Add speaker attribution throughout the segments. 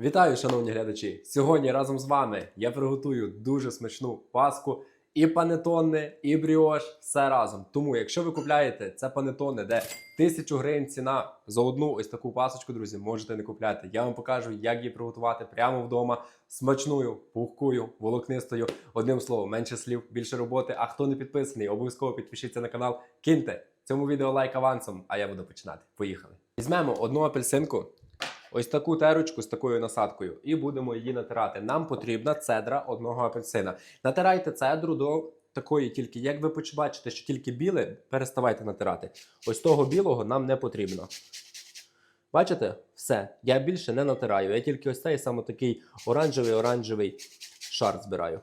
Speaker 1: Вітаю, шановні глядачі! Сьогодні разом з вами я приготую дуже смачну паску. І панетонне, і бріош, все разом. Тому, якщо ви купляєте це панетонне, де 1000 гривень ціна за одну ось таку пасочку, друзі, можете не купляти. Я вам покажу, як її приготувати прямо вдома, смачною, пухкою, волокнистою. Одним словом, менше слів, більше роботи. А хто не підписаний, обов'язково підпишіться на канал. Киньте цьому відео лайк авансом, а я буду починати. Поїхали. Візьмемо одну апельсинку. Ось таку терочку з такою насадкою, і будемо її натирати. Нам потрібна цедра одного апельсина. Натирайте цедру до такої тільки, як ви бачите, що тільки біле, переставайте натирати. Ось того білого нам не потрібно. Бачите? Все. Я більше не натираю. Я тільки ось цей саме такий оранжевий-оранжевий шар збираю.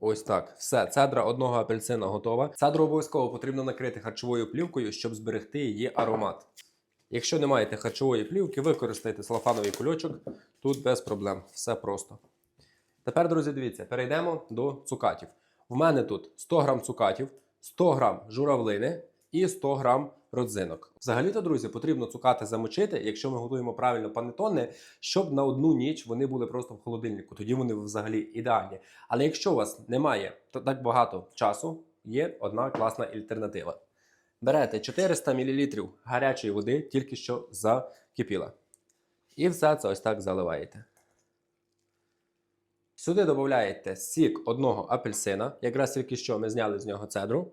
Speaker 1: Ось так. Все, цедра одного апельсина готова. Цедру обов'язково потрібно накрити харчовою плівкою, щоб зберегти її аромат. Якщо не маєте харчової плівки, використайте салафановий кульочок. Тут без проблем. Все просто. Тепер, друзі, дивіться, перейдемо до цукатів. В мене тут 100 грам цукатів, 100 грам журавлини і 100 грам родзинок. Взагалі-то, друзі, потрібно цукати замочити, якщо ми готуємо правильно панетони, щоб на одну ніч вони були просто в холодильнику. Тоді вони взагалі ідеальні. Але якщо у вас немає так багато часу, є одна класна альтернатива. Берете 400 мл гарячої води, тільки що закипіла. І все це ось так заливаєте. Сюди додаєте сік одного апельсина, якраз тільки що ми зняли з нього цедру.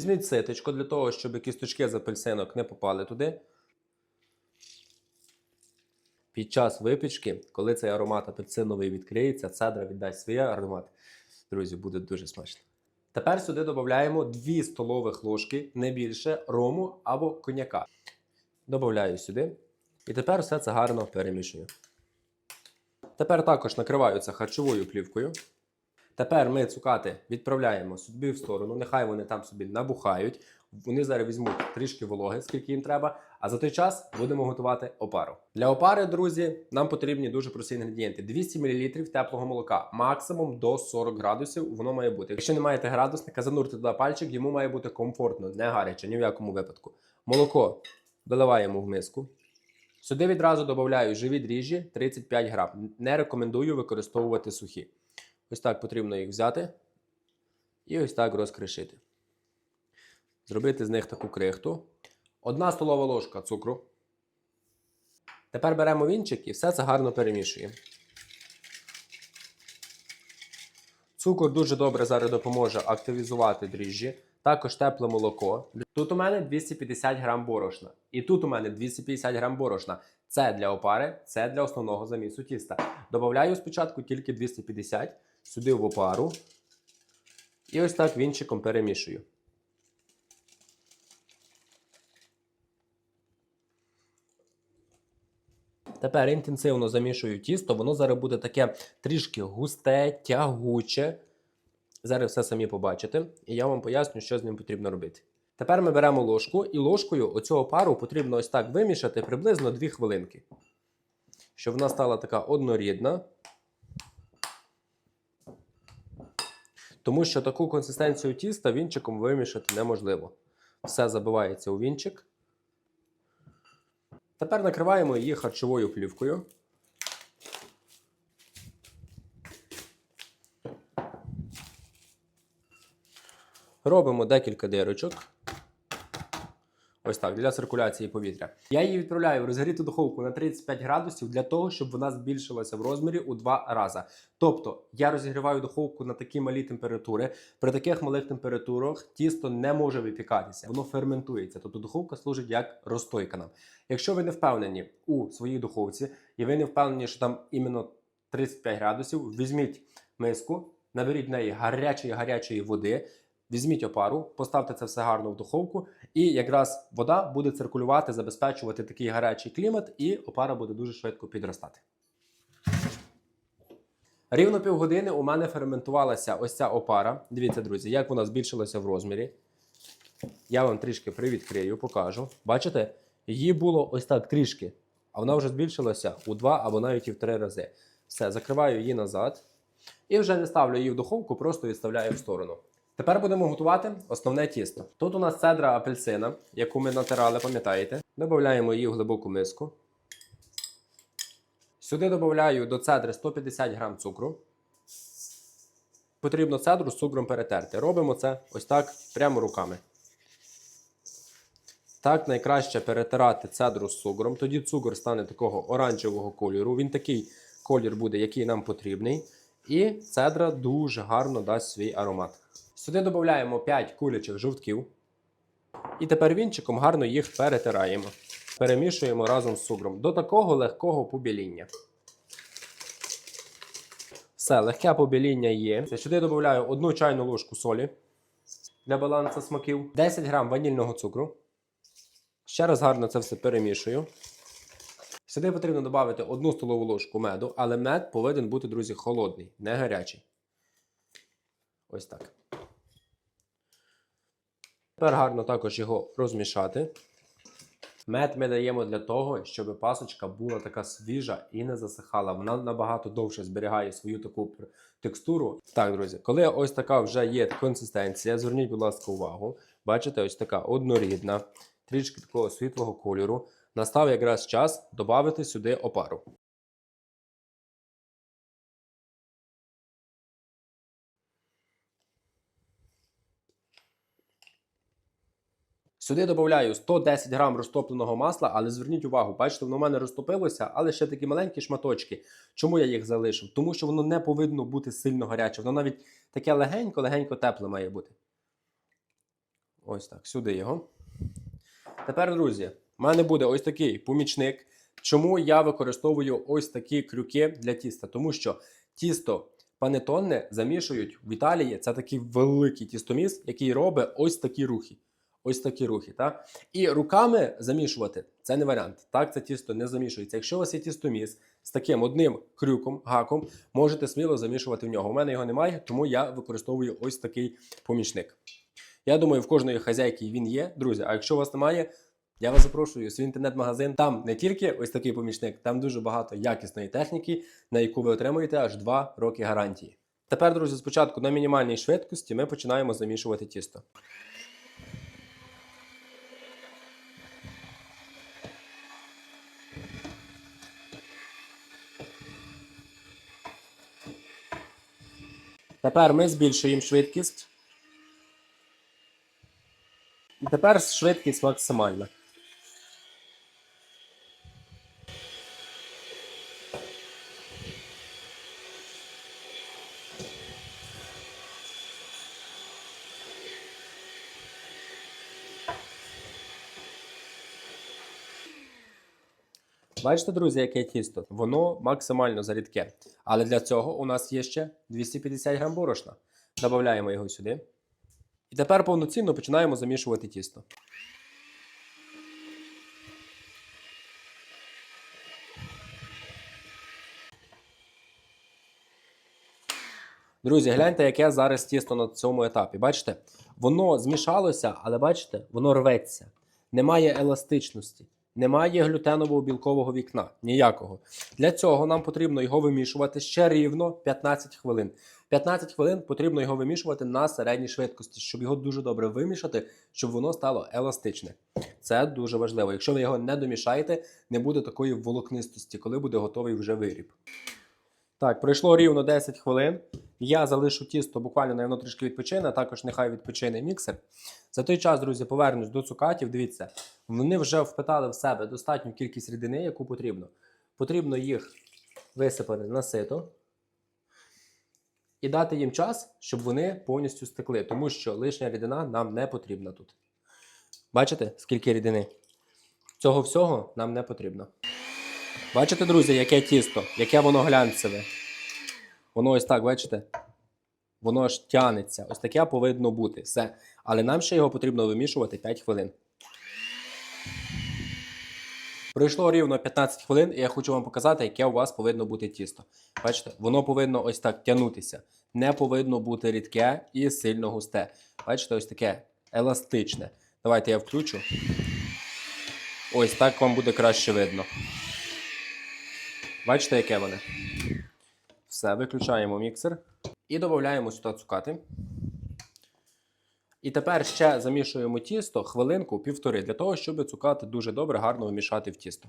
Speaker 1: Візьміть ситочко для того, щоб кісточки з апельсинок не попали туди. Під час випічки, коли цей аромат апельсиновий відкриється, цедра віддасть свій аромат. Друзі, буде дуже смачно. Тепер сюди додаємо 2 столових ложки, не більше рому або коньяка. Добавляю сюди. І тепер все це гарно перемішую. Тепер також накриваю це харчовою плівкою. Тепер ми цукати відправляємо собі в сторону, нехай вони там собі набухають. Вони зараз візьмуть трішки вологи, скільки їм треба. А за той час будемо готувати опару. Для опари, друзі, нам потрібні дуже прості інгредієнти: 200 мл теплого молока, максимум до 40 градусів. Воно має бути. Якщо не маєте градусника, занурте туди пальчик, йому має бути комфортно, не гаряче, ні в якому випадку. Молоко доливаємо в миску. Сюди відразу додаю живі дріжджі 35 грам. Не рекомендую використовувати сухі. Ось так потрібно їх взяти і ось так розкришити. Зробити з них таку крихту. Одна столова ложка цукру. Тепер беремо вінчик і все це гарно перемішуємо. Цукор дуже добре зараз допоможе активізувати дріжджі. Також тепле молоко. Тут у мене 250 грам борошна. І тут у мене 250 грам борошна. Це для опари, це для основного замісу тіста. Добавляю спочатку тільки 250 сюди в опару. І ось так вінчиком перемішую. Тепер інтенсивно замішую тісто, воно зараз буде таке трішки густе, тягуче. Зараз все самі побачите, і я вам поясню, що з ним потрібно робити. Тепер ми беремо ложку, і ложкою оцього пару потрібно ось так вимішати приблизно 2 хвилинки. Щоб вона стала така однорідна. Тому що таку консистенцію тіста вінчиком вимішати неможливо. Все забивається у вінчик. Тепер накриваємо її харчовою плівкою. Робимо декілька дирочок. Ось так, для циркуляції повітря. Я її відправляю в розгріту духовку на 35 градусів для того, щоб вона збільшилася в розмірі у два рази. Тобто я розігріваю духовку на такі малі температури. При таких малих температурах тісто не може випікатися, воно ферментується. Тобто духовка служить як розстойка нам. Якщо ви не впевнені у своїй духовці, і ви не впевнені, що там іменно 35 градусів, візьміть миску, наберіть в неї гарячої гарячої води. Візьміть опару, поставте це все гарно в духовку, і якраз вода буде циркулювати, забезпечувати такий гарячий клімат, і опара буде дуже швидко підростати. Рівно півгодини у мене ферментувалася ось ця опара. Дивіться, друзі, як вона збільшилася в розмірі. Я вам трішки привідкрию, покажу. Бачите, її було ось так трішки, а вона вже збільшилася у два або навіть і в три рази. Все, закриваю її назад. І вже не ставлю її в духовку, просто відставляю в сторону. Тепер будемо готувати основне тісто. Тут у нас цедра апельсина, яку ми натирали, пам'ятаєте? Додаємо її в глибоку миску. Сюди додаю до цедри 150 грам цукру. Потрібно цедру з цукром перетерти. Робимо це ось так прямо руками. Так найкраще перетирати цедру з цукром. Тоді цукор стане такого оранжевого кольору. Він такий колір буде, який нам потрібний. І цедра дуже гарно дасть свій аромат. Сюди додаємо 5 кулячих жовтків. І тепер вінчиком гарно їх перетираємо. Перемішуємо разом з цукром до такого легкого побіління. Все, легке побіління є. Сюди додаю 1 чайну ложку солі для балансу смаків, 10 грам ванільного цукру. Ще раз гарно це все перемішую. Сюди потрібно додати 1 столову ложку меду, але мед повинен бути, друзі, холодний, не гарячий. Ось так. Тепер гарно також його розмішати. Мед ми даємо для того, щоб пасочка була така свіжа і не засихала. Вона набагато довше зберігає свою таку текстуру. Так, друзі, коли ось така вже є консистенція, зверніть, будь ласка, увагу. Бачите, ось така однорідна, трішки такого світлого кольору. Настав якраз час додати сюди опару. Сюди додаю 110 грам розтопленого масла, але зверніть увагу, бачите, воно в мене розтопилося, але ще такі маленькі шматочки. Чому я їх залишив? Тому що воно не повинно бути сильно гаряче. Воно навіть таке легенько-легенько тепле має бути. Ось так, сюди його. Тепер, друзі, в мене буде ось такий помічник. Чому я використовую ось такі крюки для тіста? Тому що тісто панетонне замішують в Італії. Це такий великий тістоміс, який робить ось такі рухи. Ось такі рухи. Так? І руками замішувати це не варіант. Так, це тісто не замішується. Якщо у вас є тістоміс з таким одним крюком, гаком, можете сміло замішувати в нього. У мене його немає, тому я використовую ось такий помічник. Я думаю, в кожної хазяйки він є, друзі. А якщо у вас немає, я вас запрошую свій інтернет-магазин. Там не тільки ось такий помічник, там дуже багато якісної техніки, на яку ви отримуєте аж 2 роки гарантії. Тепер, друзі, спочатку на мінімальній швидкості ми починаємо замішувати тісто. Тепер ми збільшуємо швидкість. Тепер швидкість максимальна. Бачите, друзі, яке тісто? Воно максимально зарідке. Але для цього у нас є ще 250 грам борошна. Додаємо його сюди. І тепер повноцінно починаємо замішувати тісто. Друзі, гляньте, яке зараз тісто на цьому етапі. Бачите? Воно змішалося, але бачите, воно рветься. Немає еластичності, немає глютенового білкового вікна. Ніякого. Для цього нам потрібно його вимішувати ще рівно 15 хвилин. 15 хвилин потрібно його вимішувати на середній швидкості, щоб його дуже добре вимішати, щоб воно стало еластичне. Це дуже важливо. Якщо ви його не домішаєте, не буде такої волокнистості, коли буде готовий вже виріб. Так, пройшло рівно 10 хвилин. Я залишу тісто буквально на воно трішки відпочине, а також нехай відпочине міксер. За той час, друзі, повернусь до цукатів. Дивіться, вони вже впитали в себе достатню кількість рідини, яку потрібно. Потрібно їх висипати на сито і дати їм час, щоб вони повністю стекли, тому що лишня рідина нам не потрібна тут. Бачите, скільки рідини? Цього всього нам не потрібно. Бачите, друзі, яке тісто, яке воно глянцеве. Воно ось так, бачите? Воно ж тянеться. Ось таке повинно бути. Все. Але нам ще його потрібно вимішувати 5 хвилин. Пройшло рівно 15 хвилин, і я хочу вам показати, яке у вас повинно бути тісто. Бачите, воно повинно ось так тягнутися. Не повинно бути рідке і сильно густе. Бачите, ось таке еластичне. Давайте я включу. Ось так вам буде краще видно. Бачите, яке воно? Все, виключаємо міксер і додаємо сюди цукати. І тепер ще замішуємо тісто хвилинку півтори, для того, щоб цукати дуже добре, гарно вмішати в тісто.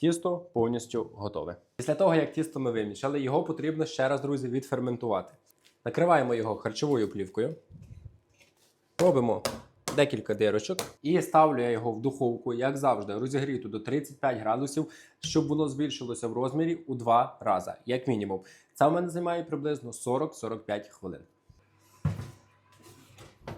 Speaker 1: Тісто повністю готове. Після того, як тісто ми вимішали, його потрібно ще раз, друзі, відферментувати. Накриваємо його харчовою плівкою. Робимо декілька дирочок і ставлю я його в духовку, як завжди, розігріту до 35 градусів, щоб воно збільшилося в розмірі у два рази, як мінімум. Це в мене займає приблизно 40-45 хвилин.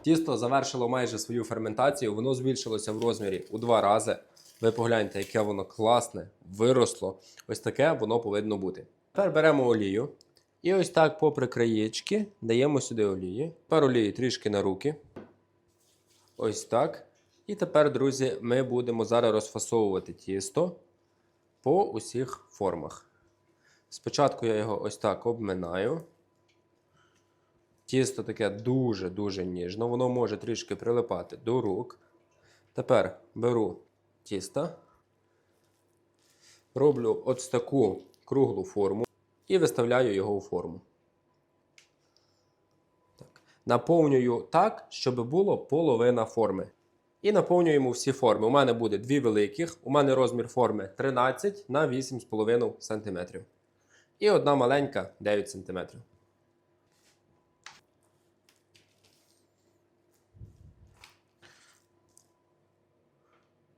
Speaker 1: Тісто завершило майже свою ферментацію, воно збільшилося в розмірі у два рази. Ви погляньте, яке воно класне, виросло. Ось таке воно повинно бути. Тепер беремо олію. І ось так, попри краєчки, даємо сюди олії. Тепер олії трішки на руки. Ось так. І тепер, друзі, ми будемо зараз розфасовувати тісто по усіх формах. Спочатку я його ось так обминаю. Тісто таке дуже-дуже ніжно, воно може трішки прилипати до рук. Тепер беру тісто, роблю ось таку круглу форму і виставляю його у форму. Наповнюю так, щоб було половина форми. І наповнюємо всі форми. У мене буде дві великих, у мене розмір форми 13 на 8,5 см. І одна маленька 9 см.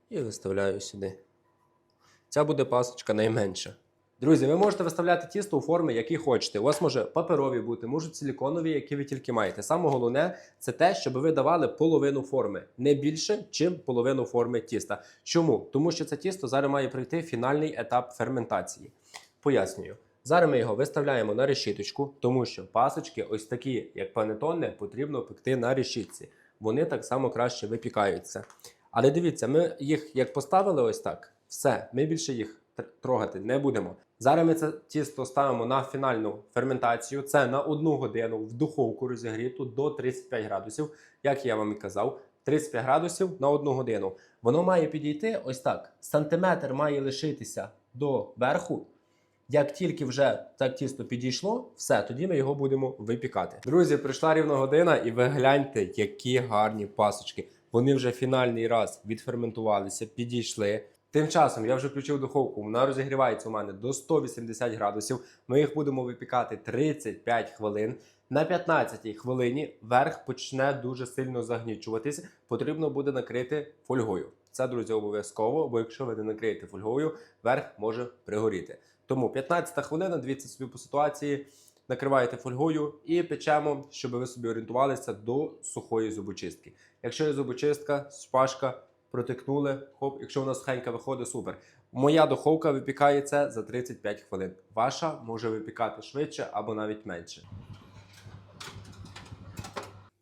Speaker 1: І виставляю сюди. Ця буде пасочка найменша. Друзі, ви можете виставляти тісто у форми, які хочете. У вас може паперові бути, можуть силіконові, які ви тільки маєте. Саме головне це те, щоб ви давали половину форми, не більше, чим половину форми тіста. Чому? Тому що це тісто зараз має пройти фінальний етап ферментації. Пояснюю. Зараз ми його виставляємо на решіточку, тому що пасочки, ось такі, як панетони, потрібно пекти на решітці. Вони так само краще випікаються. Але дивіться, ми їх як поставили ось так, все, ми більше їх трогати не будемо. Зараз ми це тісто ставимо на фінальну ферментацію. Це на одну годину в духовку розігріту до 35 градусів. Як я вам і казав, 35 градусів на одну годину. Воно має підійти ось так. Сантиметр має лишитися до верху. Як тільки вже так тісто підійшло, все, тоді ми його будемо випікати. Друзі, прийшла рівно година, і ви гляньте, які гарні пасочки. Вони вже фінальний раз відферментувалися, підійшли. Тим часом я вже включив духовку, вона розігрівається у мене до 180 градусів. Ми їх будемо випікати 35 хвилин. На 15 хвилині верх почне дуже сильно загнічуватись. Потрібно буде накрити фольгою. Це, друзі, обов'язково, бо якщо ви не накриєте фольгою, верх може пригоріти. Тому 15 хвилина, дивіться собі по ситуації, накриваєте фольгою і печемо, щоб ви собі орієнтувалися до сухої зубочистки. Якщо є зубочистка, шпажка, протикнули, хоп, якщо вона сухенька виходить, супер. Моя духовка випікається за 35 хвилин. Ваша може випікати швидше або навіть менше.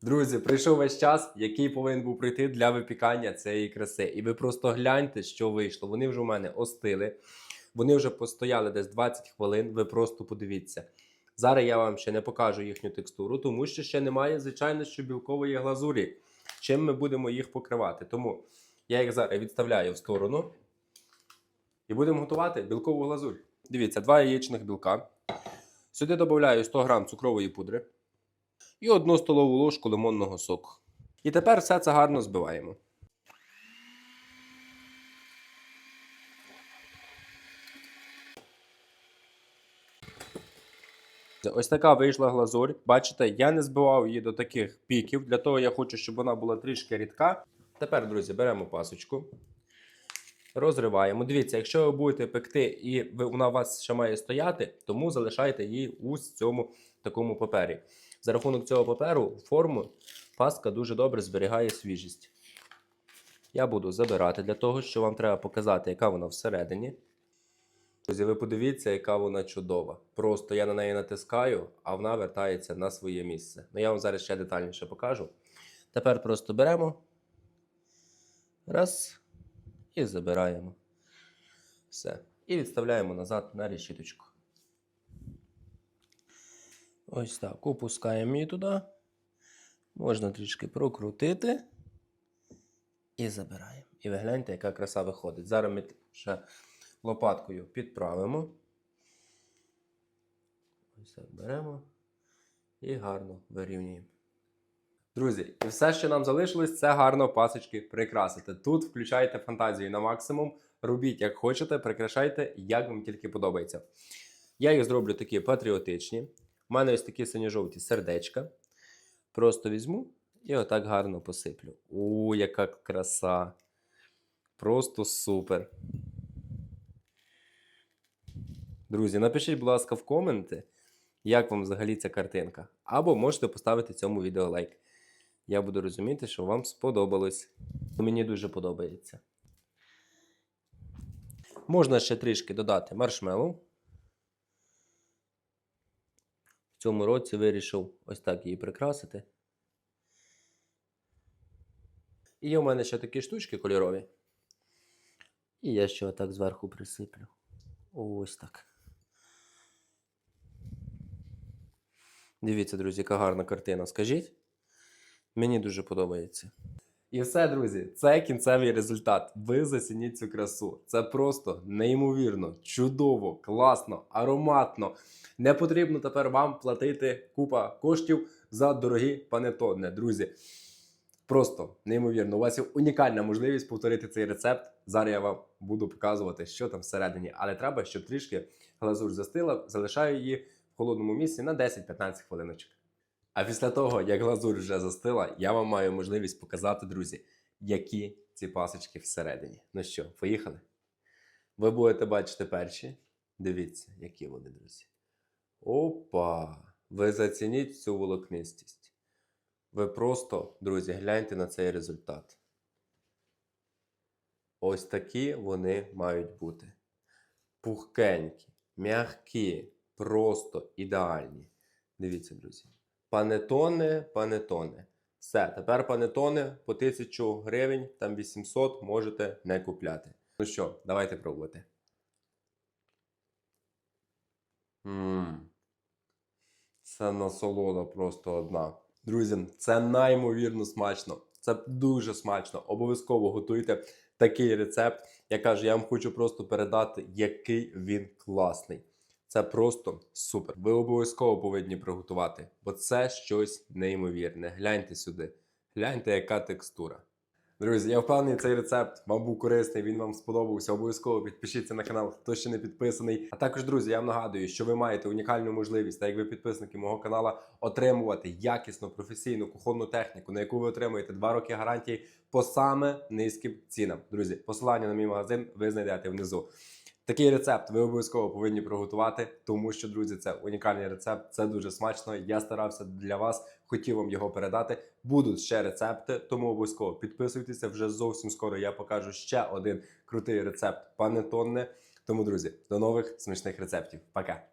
Speaker 1: Друзі, прийшов весь час, який повинен був прийти для випікання цієї краси. І ви просто гляньте, що вийшло. Вони вже у мене остили. Вони вже постояли десь 20 хвилин. Ви просто подивіться. Зараз я вам ще не покажу їхню текстуру, тому що ще немає, звичайно, що білкової глазурі. Чим ми будемо їх покривати? Тому я їх зараз відставляю в сторону і будемо готувати білкову глазурь. Дивіться, два яєчних білка. Сюди додаю 100 г цукрової пудри і одну столову ложку лимонного соку. І тепер все це гарно збиваємо. Ось така вийшла глазурь. Бачите, я не збивав її до таких піків. Для того я хочу, щоб вона була трішки рідка. Тепер, друзі, беремо пасочку, розриваємо. Дивіться, якщо ви будете пекти і вона у вас ще має стояти, тому залишайте її у цьому такому папері. За рахунок цього паперу форму паска дуже добре зберігає свіжість. Я буду забирати для того, що вам треба показати, яка вона всередині. Друзі, ви подивіться, яка вона чудова. Просто я на неї натискаю, а вона вертається на своє місце. Ну я вам зараз ще детальніше покажу. Тепер просто беремо. Раз. І забираємо. Все. І відставляємо назад на решіточку. Ось так. Опускаємо її туди. Можна трішки прокрутити. І забираємо. І ви гляньте, яка краса виходить. Зараз ми ще лопаткою підправимо. Ось так беремо і гарно вирівнюємо. Друзі, і все, що нам залишилось, це гарно пасочки прикрасити. Тут включайте фантазію на максимум. робіть як хочете, прикрашайте, як вам тільки подобається. Я їх зроблю такі патріотичні. У мене ось такі синьо-жовті сердечка. Просто візьму і отак гарно посиплю. О, яка краса! Просто супер. Друзі, напишіть, будь ласка, в коменти, як вам взагалі ця картинка. Або можете поставити цьому відео лайк. Я буду розуміти, що вам сподобалось. Мені дуже подобається. Можна ще трішки додати маршмеллоу. В цьому році вирішив ось так її прикрасити. І у мене ще такі штучки кольорові. І я ще отак зверху присиплю. Ось так. Дивіться, друзі, яка гарна картина. Скажіть. Мені дуже подобається. І все, друзі, це кінцевий результат. Ви зацініть цю красу. Це просто неймовірно, чудово, класно, ароматно. Не потрібно тепер вам платити купа коштів за дорогі панетони, друзі. Просто неймовірно. У вас є унікальна можливість повторити цей рецепт. Зараз я вам буду показувати, що там всередині. Але треба, щоб трішки глазур застила. Залишаю її в холодному місці на 10-15 хвилиночок. А після того, як глазур вже застила, я вам маю можливість показати, друзі, які ці пасочки всередині. Ну що, поїхали? Ви будете бачити перші. Дивіться, які вони, друзі. Опа! Ви зацініть цю волокнистість. Ви просто, друзі, гляньте на цей результат. Ось такі вони мають бути. Пухкенькі, м'які, просто ідеальні. Дивіться, друзі. Панетони, панетони. Все, тепер панетони по 1000 гривень, там 800 можете не купляти. Ну що, давайте пробувати. Ммм. Це насолода просто одна. Друзі, це неймовірно смачно. Це дуже смачно. Обов'язково готуйте такий рецепт. Я кажу, я вам хочу просто передати, який він класний. Це просто супер. Ви обов'язково повинні приготувати, бо це щось неймовірне. Гляньте сюди. Гляньте, яка текстура. Друзі, я впевнений, цей рецепт вам був корисний, він вам сподобався. Обов'язково підпишіться на канал, хто ще не підписаний. А також, друзі, я вам нагадую, що ви маєте унікальну можливість, так як ви підписники мого канала, отримувати якісну професійну кухонну техніку, на яку ви отримуєте 2 роки гарантії по саме низьким цінам. Друзі, посилання на мій магазин ви знайдете внизу. Такий рецепт ви обов'язково повинні приготувати, тому що, друзі, це унікальний рецепт, це дуже смачно. Я старався для вас, хотів вам його передати. Будуть ще рецепти, тому обов'язково підписуйтеся. Вже зовсім скоро я покажу ще один крутий рецепт панетонне. Тому, друзі, до нових смачних рецептів. Пока!